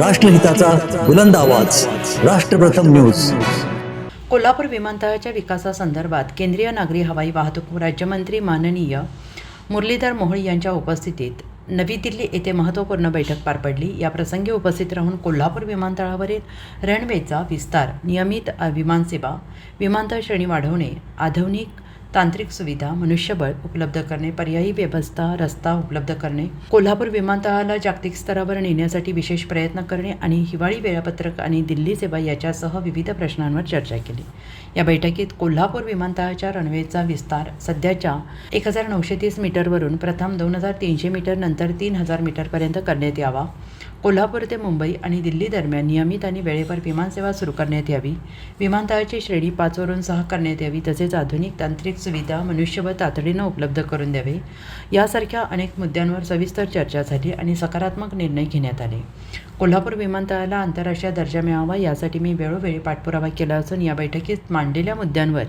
राष्ट्रहिताचा बुलंद आवाज. राष्ट्रप्रथम न्यूज. कोल्हापूर विमानतळाच्या विकासासंदर्भात केंद्रीय नागरी हवाई वाहतूक राज्यमंत्री माननीय मुरलीधर मोहोळ यांच्या उपस्थितीत नवी दिल्ली येथे महत्त्वपूर्ण बैठक पार पडली. या प्रसंगी उपस्थित राहून कोल्हापूर विमानतळावरील रनवेचा विस्तार नियमित विमानसेवा विमानतळ श्रेणी वाढवणे आधुनिक तांत्रिक सुविधा मनुष्यबळ उपलब्ध करणे पर्यायी व्यवस्था रस्ता उपलब्ध करणे कोल्हापूर विमानतळाला जागतिक स्तरावर नेण्यासाठी विशेष प्रयत्न करणे आणि हिवाळी वेळापत्रक आणि दिल्ली सेवा याच्यासह विविध प्रश्नांवर चर्चा केली. या बैठकीत कोल्हापूर विमानतळाच्या रनवेचा विस्तार सध्याच्या एक हजार नऊशे तीस मीटरवरून प्रथम दोन हजार तीनशे मीटर नंतर तीन हजार मीटरपर्यंत करण्यात यावा. कोल्हापूर ते मुंबई आणि दिल्ली दरम्यान नियमित आणि वेळेवर विमानसेवा सुरू करण्यात यावी. विमानतळाची श्रेणी पाचवरून सहा करण्यात यावी तसेच आधुनिक तांत्रिक सुविधा मनुष्यबळ तातडीनं उपलब्ध करून द्यावे. यासारख्या अनेक मुद्द्यांवर सविस्तर चर्चा झाली आणि सकारात्मक निर्णय घेण्यात आले. कोल्हापूर विमानतळाला आंतरराष्ट्रीय दर्जा मिळावा यासाठी मी वेळोवेळी पाठपुरावा केला असून या बैठकीत मांडलेल्या मुद्द्यांवर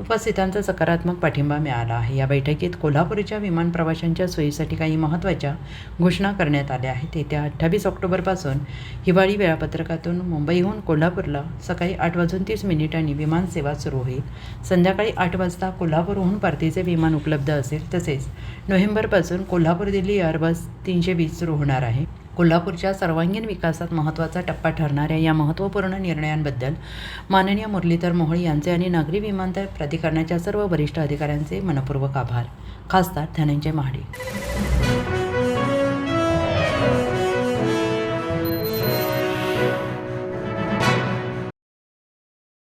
उपस्थितांचा सकारात्मक पाठिंबा मिळाला आहे. या बैठकीत कोल्हापूरच्या विमान प्रवाशांच्या सोयीसाठी काही महत्त्वाच्या घोषणा करण्यात आल्या आहेत. येत्या अठ्ठावीस ऑक्टोबरपासून हिवाळी वेळापत्रकातून मुंबईहून कोल्हापूरला सकाळी आठ वाजून तीस मिनिटांनी विमानसेवा सुरू होईल. संध्याकाळी आठ वाजता कोल्हापूरहून परतीचे विमान उपलब्ध असेल. तसेच नोव्हेंबरपासून कोल्हापूर दिल्ली एअरबस तीनशे वीस सुरू होणार आहे. कोल्हापूरच्या सर्वांगीण विकासात महत्त्वाचा टप्पा ठरणाऱ्या या महत्त्वपूर्ण निर्णयांबद्दल माननीय मुरलीधर मोहोळ यांचे आणि नागरी विमानतळ प्राधिकरणाच्या सर्व वरिष्ठ अधिकाऱ्यांचे मनपूर्वक आभार. खासदार धनंजय महाडिक.